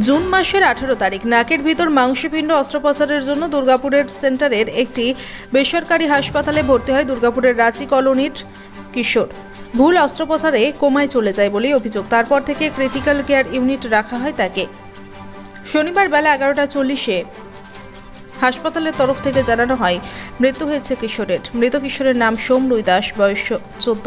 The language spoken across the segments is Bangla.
জুন মাসের আঠারো তারিখ নাকের ভিতর মাংসপিণ্ড অস্ত্রোপচারের জন্য দুর্গাপুরের সেন্টারের একটি বেসরকারি হাসপাতালে ভর্তি হয় দুর্গাপুরের রাঁচি কলোনির কিশোর। ভুল অস্ত্রোপচারে কোমায় চলে যায় বলেই অভিযোগ। তারপর থেকে ক্রিটিক্যাল কেয়ার ইউনিট রাখা হয় তাকে। শনিবার বেলা এগারোটা চল্লিশে হাসপাতালের তরফ থেকে জানানো হয়, মৃত্যু হয়েছে কিশোরের। মৃত কিশোরের নাম সোম রুই দাস, বয়স চোদ্দ।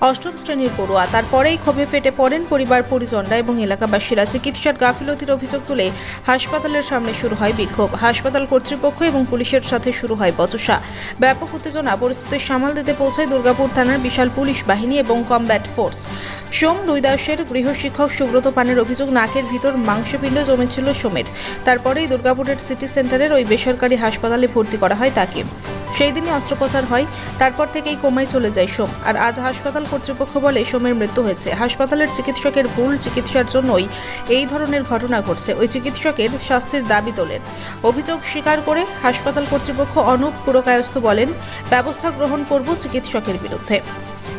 অষ্টম শ্রেণির পড়ুয়া। তারপরেই ক্ষোভে ফেটে পড়েন পরিবার পরিজনরা এবং এলাকাবাসীরা। চিকিৎসার গাফিলতির অভিযোগ তুলে হাসপাতালের সামনে শুরু হয় বিক্ষোভ। হাসপাতাল কর্তৃপক্ষ এবং পুলিশের সাথে শুরু হয় বচসা। ব্যাপক উত্তেজনা, পরিস্থিতি সামাল দিতে পৌঁছায় দুর্গাপুর থানার বিশাল পুলিশ বাহিনী এবং কমব্যাট ফোর্স। সোম রুইদাসের গৃহশিক্ষক সুব্রত পানের অভিযোগ, নাকের ভিতর মাংসপিণ্ড জমেছিল সোমের। তারপরেই দুর্গাপুরের সিটি সেন্টারের ওই বেসরকারি হাসপাতালে ভর্তি করা হয় তাকে। সেই দিনই অস্ত্রোপচার হয়। তারপর থেকেই কোমায় চলে যায় সোম। আর আজ হাসপাতাল কর্তৃপক্ষ বলে সোমের মৃত্যু হয়েছে। হাসপাতালের চিকিৎসকের ভুল চিকিৎসার জন্যই এই ধরনের ঘটনা ঘটছে। ওই চিকিৎসকের শাস্তির দাবি তোলেন। অভিযোগ স্বীকার করে হাসপাতাল কর্তৃপক্ষ অনুপ পুরকায়স্থ বলেন, ব্যবস্থা গ্রহণ করব চিকিৎসকের বিরুদ্ধে।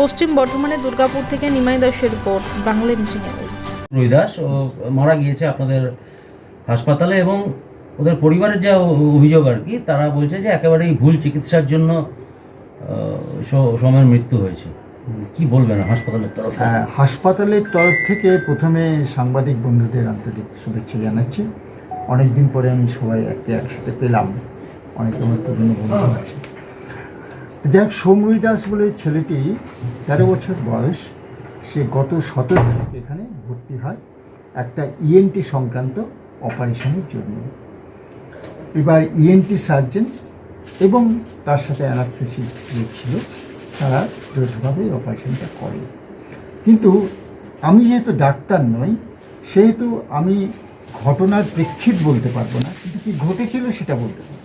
পশ্চিম বর্ধমানের দুর্গাপুর থেকে নিমাই দাসের রিপোর্ট বাংলা ইঞ্জিনিয়ারিং রুইদাস, ও মারা গিয়েছে আপনাদের হাসপাতালে এবং ওদের পরিবারের যা অভিযোগ আর কি তারা বলছে যে একেবারেই ভুল চিকিৎসার জন্য আহ, স- মৃত্যু হয়েছে। কি বলবেন হাসপাতালের তরফ হ্যাঁ, হাসপাতালের তরফ থেকে প্রথমে সাংবাদিক বন্ধুদের আন্তরিক শুভেচ্ছা জানাচ্ছি। অনেক দিন পরে আমি সবাই একে একসাথে পেলাম। অনেক আমার পুরনো বন্ধু আছে। যাক সৌমরী দাস বলে ছেলেটি তেরো বছর বয়স। সে গত সতেরো তারিখ এখানে ভর্তি হয়। একটা ইএনটি সংক্রান্ত অপারেশনের জন্য। এবার ইএনটি সার্জন এবং তার সাথে অ্যানাস্থেসি ছিল, তারা যৌথভাবে অপারেশনটা করে। কিন্তু আমি যেহেতু ডাক্তার নই, সেহেতু আমি ঘটনার প্রেক্ষিত বলতে পারব না, কিন্তু কি ঘটেছিল সেটা বলতে পারব।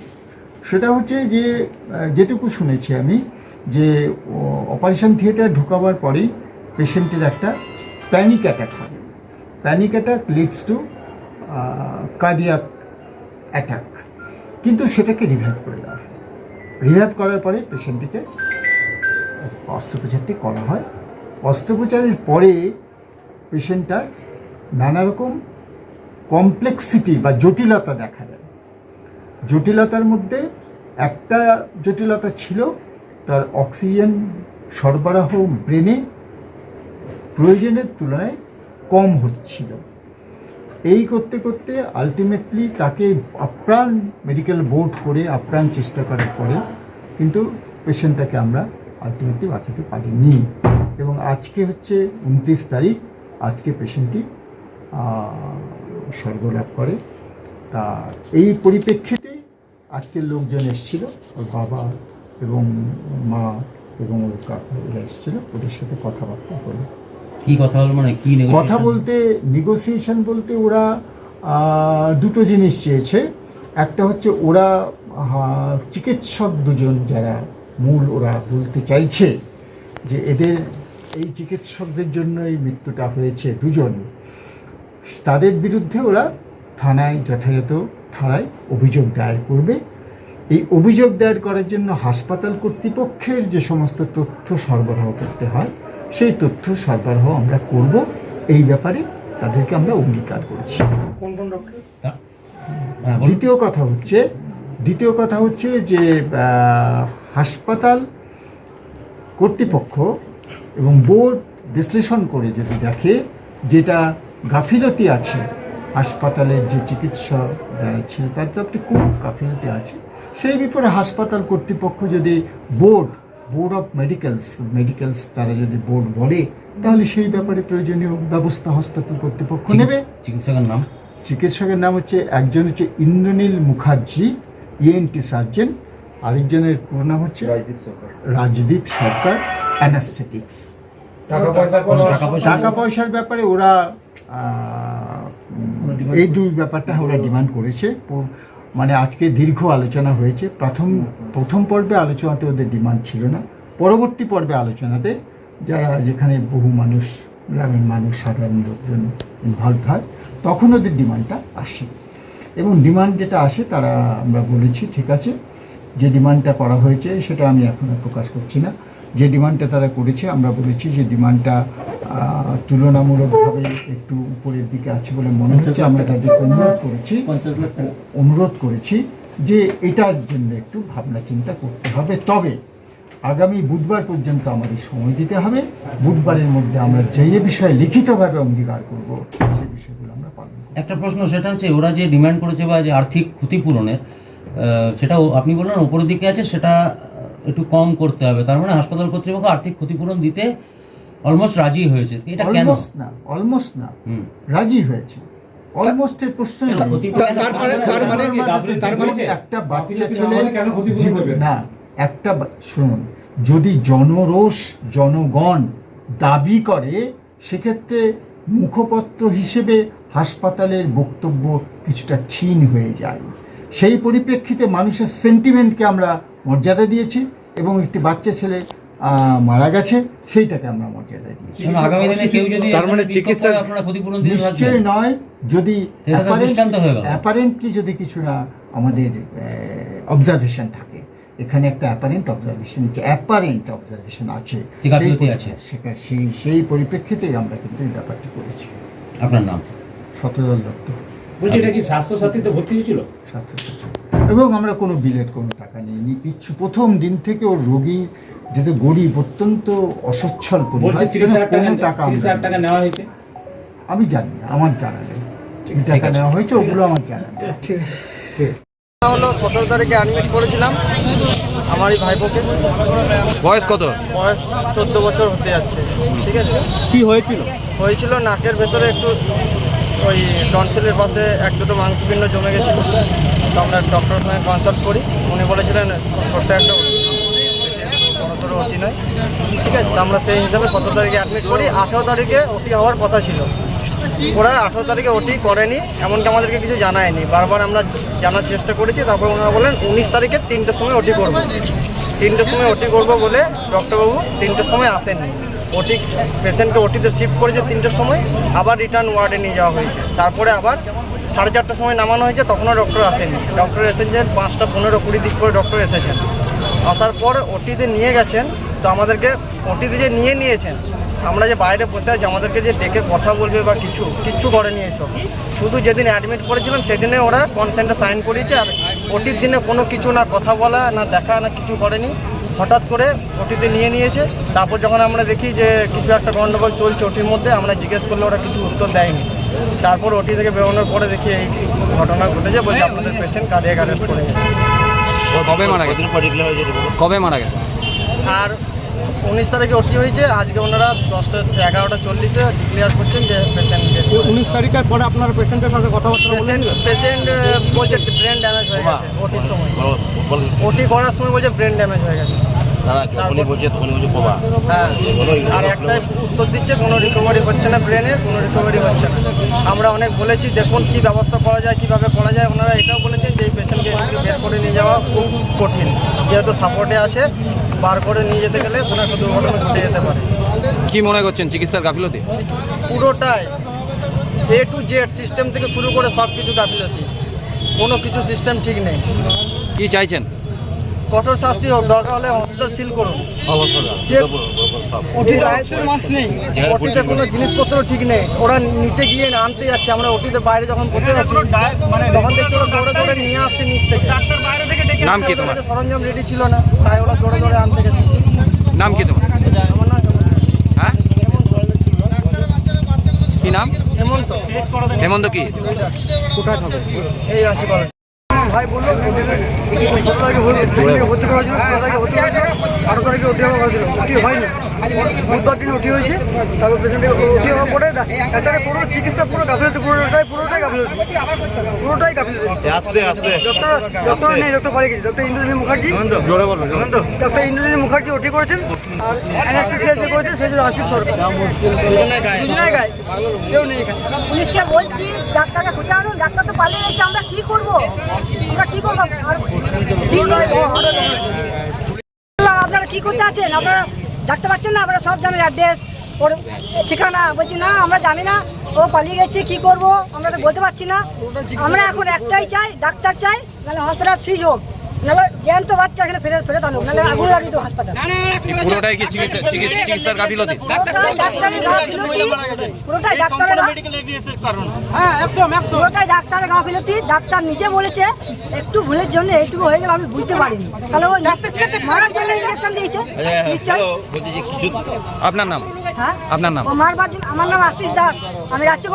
সেটা হচ্ছে যে যেটুকু শুনেছি আমি, যে অপারেশন থিয়েটার ঢোকাবার পরেই পেশেন্টের একটা প্যানিক অ্যাটাক হয়। Panic attack leads to cardiac attack কিন্তু সেটাকে রিভাইভ করে দেওয়া হয়। রিভাইভ করার পরে পেশেন্টটিকে অস্ত্রোপচারটি করা হয়। অস্ত্রোপচারের পরে পেশেন্টটার নানা রকম কমপ্লেক্সিটি বা জটিলতা দেখা দেয়। জটিলতার মধ্যে একটা জটিলতা ছিল তার অক্সিজেন সরবরাহ ব্রেনে প্রয়োজনের তুলনায় কম হচ্ছিল। এই করতে করতে আলটিমেটলি তাকে আপ্রাণ মেডিকেল বোর্ড করে আপ্রাণ চেষ্টা করার পরে কিন্তু পেশেন্টটাকে আমরা আলটিমেটলি বাঁচাতে পারিনি। এবং আজকে হচ্ছে উনত্রিশ তারিখ, আজকে পেশেন্টটি স্বর্গলাভ করে। তা এই পরিপ্রেক্ষিতে আজকের লোকজন এসেছিল, ওর বাবা এবং মা এবং ওর কাকা এরা এসেছিল, ওদের সাথে কথাবার্তা হলো। কি কথা হলো মানে কি কথা বলতে নেগোসিয়েশন বলতে ওরা দুটো জিনিস চেয়েছে। একটা হচ্ছে ওরা চিকিৎসক দুজন যারা মূল ওরা বলতে চাইছে যে এদের, এই চিকিৎসকদের জন্য এই মৃত্যুটা হয়েছে দুজন। তাদের বিরুদ্ধে ওরা থানায় যথাযথ, থানায় অভিযোগ দায়ের করবে। এই অভিযোগ দায়ের করার জন্য হাসপাতাল কর্তৃপক্ষের যে সমস্ত তথ্য সরবরাহ করতে হয় সেই তথ্য সরবরাহ আমরা করব। এই ব্যাপারে তাদেরকে আমরা অঙ্গীকার করেছি। হ্যাঁ, দ্বিতীয় কথা হচ্ছে দ্বিতীয় কথা হচ্ছে যে হাসপাতাল কর্তৃপক্ষ এবং বোর্ড বিশ্লেষণ করে যদি দেখে যেটা গাফিলতি আছে হাসপাতালের যে চিকিৎসা যারা ছিল তাদের তো একটি কোন গাফিলতি আছে। সেই ব্যাপারে হাসপাতাল কর্তৃপক্ষ যদি board board of medicals medicals তারা যদি বোর্ড বলে তাহলে সেই ব্যাপারে প্রয়োজনীয় ব্যবস্থা হাসপাতাল কর্তৃপক্ষ নেবে। চিকিৎসকের নাম? চিকিৎসকের নাম হচ্ছে একজন হচ্ছে ইন্দ্রনীল মুখার্জি ইএনটি সার্জন আরেকজনের পুরো নাম হচ্ছে রাজদীপ সরকার। অ্যানাস্থেটিক্স টাকা পয়সা টাকা পয়সার ব্যাপারে ওরা এই দুই ব্যাপারটা ওরা ডিমান্ড করেছে। মানে আজকে দীর্ঘ আলোচনা হয়েছে। প্রথম প্রথম পর্বে আলোচনাতে ওদের ডিমান্ড ছিল না। পরবর্তী পর্বে আলোচনাতে যারা যেখানে বহু মানুষ, গ্রামের মানুষ, সাধারণ লোকজন ইনভলভ হয়, তখন ওদের ডিমান্ডটা আসে। এবং ডিমান্ড যেটা আসে, তারা আমরা বলেছি, ঠিক আছে, যে ডিমান্ডটা করা হয়েছে, সেটা আমি এখন প্রকাশ করছি না। যে ডিমান্ডটা তারা করেছে আমরা বলেছি যে ডিমান্ডটা তুলনামূলকভাবে একটু উপরের দিকে আছে বলে মনে হচ্ছে। আমরা তাদেরকে অনুরোধ করেছি। অনুরোধ করেছি যে এটার জন্য একটু ভাবনা চিন্তা করতে হবে। তবে আগামী বুধবার পর্যন্ত আমাদের সময় দিতে হবে। বুধবারের মধ্যে আমরা যে যে বিষয়ে লিখিতভাবে অঙ্গীকার করব সেই বিষয়গুলো আমরা পালন একটা প্রশ্ন সেটা হচ্ছে ওরা যে ডিমান্ড করেছে বা যে আর্থিক ক্ষতিপূরণের সেটা আপনি বললেন উপরের দিকে আছে সেটা একটু কম করতে হবে। তার মানে হাসপাতাল কর্তৃপক্ষ আর্থিক ক্ষতিপূরণ দিতে অলমোস্ট রাজি হয়েছে। এটা কেন? অলমোস্ট না অলমোস্ট না রাজি হয়েছে। অলমোস্টের প্রশ্ন তারপরে তার মানে তার মানে একটা বাচ্চা ছেলে জীবন- না একটা শুনুন যদি জনরোষ জনগণ দাবি করে সেক্ষেত্রে মুখপত্র হিসেবে হাসপাতালের বক্তব্য কিছুটা ক্ষীণ হয়ে যায়। সেই পরিপ্রেক্ষিতে মানুষের সেন্টিমেন্টকে আমরা মর্যাদা দিয়েছি এবং একটি বাচ্চা ছেলে আহ, মারা গেছে সেইটাকে আমরা মর্যাদা দিয়েছি। কারণ আগামী যদি তার মানে নিশ্চয় নয় যদি হয়ে। অ্যাপারেন্টলি যদি কিছু না আমাদের অবজারভেশন থাকে। এখানে একটা অ্যাপারেন্ট অবজারভেশন অ্যাপারেন্ট অবজারভেশন আছে। সেই সেই পরিপ্রেক্ষিতেই আমরা কিন্তু এই ব্যাপারটি করেছি। আপনার নাম? শতদল দত্ত বলছি এটা কি স্বাস্থ্য সাথীতে ভর্তি হয়েছিল? স্বাস্থ্য এবং আমরা কোনো বিলেট কোনো টাকা নিইনি। কিচ্ছু প্রথম দিন থেকে ওর রোগী যেহেতু গরিব অত্যন্ত অসচ্ছল পরিবার টাকা কোনো টাকা তিরিশ আমরা হাজার টাকা নেওয়া হয়েছে আমি জানি না আমার জানা নেই। টাকা নেওয়া হয়েছে ওগুলো আমার জানা নেই। ঠিক ঠিক। হলো সতেরো তারিখে অ্যাডমিট করেছিলাম। আমারই ভাইপোকে। বয়স কত? বয়স চোদ্দ বছর হতে যাচ্ছে। ঠিক আছে? কি হয়েছিল? হয়েছিল নাকের ভেতরে একটু ওই টনসিলের পাশে এক দুটো মাংসপিণ্ড জমে গেছিল। তো আমরা ডক্টরের সঙ্গে কনসাল্ট করি। উনি বলেছিলেন ছোট্ট একটা বড় সড়ো ওটি নয়। ঠিক আছে আমরা সেই হিসাবে সতেরো তারিখে অ্যাডমিট করি? আঠেরো তারিখে ওটি হওয়ার কথা ছিল। ওরা আঠেরো তারিখে ওটি করেনি, এমনকি আমাদেরকে কিছু জানায়নি। বারবার আমরা জানার চেষ্টা করেছি, তারপর ওনারা বলেন উনিশ তারিখে তিনটের সময় ওটি করব। তিনটের সময় ওটি করব বলে ডক্টরবাবু তিনটের সময় আসেননি। ওটি পেশেন্টকে ওটিতে শিফট করেছে তিনটের সময়, আবার রিটার্ন ওয়ার্ডে নিয়ে যাওয়া হয়েছে। তারপরে আবার সাড়ে চারটার সময় নামানো হয়েছে, তখনও ডক্টর আসেনি। ডক্টর এসেছেন পাঁচটা, পনেরো, কুড়ি দিক করে ডক্টর এসেছেন। আসার পর ওটিতে নিয়ে গেছেন, তো আমাদেরকে ওটিতে যে নিয়ে নিয়েছেন, আমরা যে বাইরে বসে আছি, আমাদেরকে যে ডেকে কথা বলবে বা কিছু, কিচ্ছু করেনি এসব। শুধু যেদিন অ্যাডমিট করেছিলাম, সেদিনে ওরা কনসেন্টে সাইন করিয়েছে, আর ওটির দিনে কোনো কিছু না কথা বলা, না দেখা, না কিছু করেনি। হঠাৎ করে ওটিতে নিয়ে নিয়েছে। তারপর যখন আমরা দেখি যে কিছু একটা গণ্ডগোল চলছে ওটির মধ্যে আমরা জিজ্ঞেস করলে ওরা কিছু উত্তর দেয়নি। তারপর ওটি থেকে বেরোনোর পরে দেখি এই ঘটনা ঘটেছে বলছে আপনাদের পেশেন্ট কার্ডিয়াক অ্যারেস্ট করে গেছে কবে মারা গেছে? কবে মারা গেছে? আর উনিশ তারিখে ওটি হয়েছে আজকে ওনারা দশটা এগারোটা চল্লিশে ডিক্লেয়ার করছেন যে পেশেন্ট উনিশ তারিখের পরে আপনার পেশেন্টের সাথে কথাবার্তা বলেন পেশেন্ট পেশেন্ট বলছে ব্রেন ড্যামেজ হয়ে গেছে ওটির সময়। ওটি করার সময় বলছে ব্রেন ড্যামেজ হয়ে গেছে। হ্যাঁ আর একটাই উত্তর দিচ্ছে কোনো রিকভারি হচ্ছে না ব্রেনের কোনো রিকভারি হচ্ছে না। আমরা অনেক বলেছি দেখুন কি ব্যবস্থা করা যায় কীভাবে করা যায়। ওনারা এটাও বলেছেন যে এই পেশেন্টকে বের করে নিয়ে যাওয়া খুব কঠিন যেহেতু সাপোর্টে আছে। বার করে নিয়ে যেতে গেলে কোনো একটা দুর্ঘটনা ঘটে যেতে পারে। কি মনে করছেন চিকিৎসার গাফিলতি? পুরোটাই এ টু জেড সিস্টেম থেকে শুরু করে সব কিছু গাফিলতি। কোনো কিছু সিস্টেম ঠিক নেই। কি চাইছেন? কঠোর শাস্তি হোক দরকার হলে হসপিটাল সিল করুন। ওটিতে কোনো জিনিসপত্র ঠিক নেই। ওরা নিচে গিয়ে আনতে যাচ্ছে। আমরা ওটিতে বাইরে যখন বসে আছি তখন দেখছি ওরা দৌড়ে দৌড়ে নিয়ে আসছে নিচ থেকে। নাম কি তোমার? সরঞ্জাম রেডি ছিল না তাই ওরা ধরে ধরে আনতে গেছে। নাম কি তোমার? হ্যাঁ? কি নাম? হেমন্ত। হেমন্ত কি? এই আছে ভাই বলল ভর্তি করা হয়েছিল ষোলো তারিখে ওটি হওয়া হয়েছিল। ওটি হয়নি। বুধবার দিন ওটি হয়েছে তারপর পেশেন্টের ওটি হওয়ার পরে একটা পুরো চিকিৎসা পুরো গাফিলতি পুরোটাই পুরোটাই গাফিলতি। পুরোটাই গাফিলতি। আস্তে আস্তে। ডক্টর ডক্টর নেই ডক্টর পালিয়ে গেছে। ডক্টর ইন্দ্রনীল মুখার্জি। জোরে ডক্টর ইন্দ্রনীল মুখার্জি ওটি করেছেন আর অ্যানাস্থেসিয়া যে করেছেন সেই জন্য রাষ্ট্রীয় সরকার। গায়ে। কেউ নেই এখানে। পুলিশকে বলছি ডাক্তারকে খুঁজে আনুন ডাক্তার তো পালিয়ে গেছে আমরা কি করব? আপনারা কি করতে আছেন? আপনারা ডাকতে পারছেন না, আপনারা সব জানেন অ্যাড্রেস। ওর ঠিকানা, বলছি, না, আমরা জানি না। ও পালিয়ে গেছে, কি করব? আমরা তো বলতে পারছি না। আমরা এখন একটাই চাই, ডাক্তার চাই মানে হসপিটাল সিজ হোক। নাহলে জ্যান্ত বাচ্চা এখানে ফেরত ফেরত আনো নাহলে আগুন লাগিয়ে দেবো হাসপাতাল পুরোটাই কি চিকিৎসা চিকিৎসা- চিকিৎসার গাফিলতি পুরোটাই ডাক্তারের গাফিলতি পুরোটাই ডাক্তারের হ্যাঁ একদম একদম পুরোটাই ডাক্তারের গাফিলতি ডাক্তার নিজে বলেছে একটু ভুলের জন্য এইটুকু হয়ে গেল আমি বুঝতে পারিনি তাহলে ওই মারার জন্য ইঞ্জেকশন দিয়েছে আপনার নাম হ্যাঁ আপনার নাম মারবার জন্য আমার নাম আশিস দাস আমি রাজ্য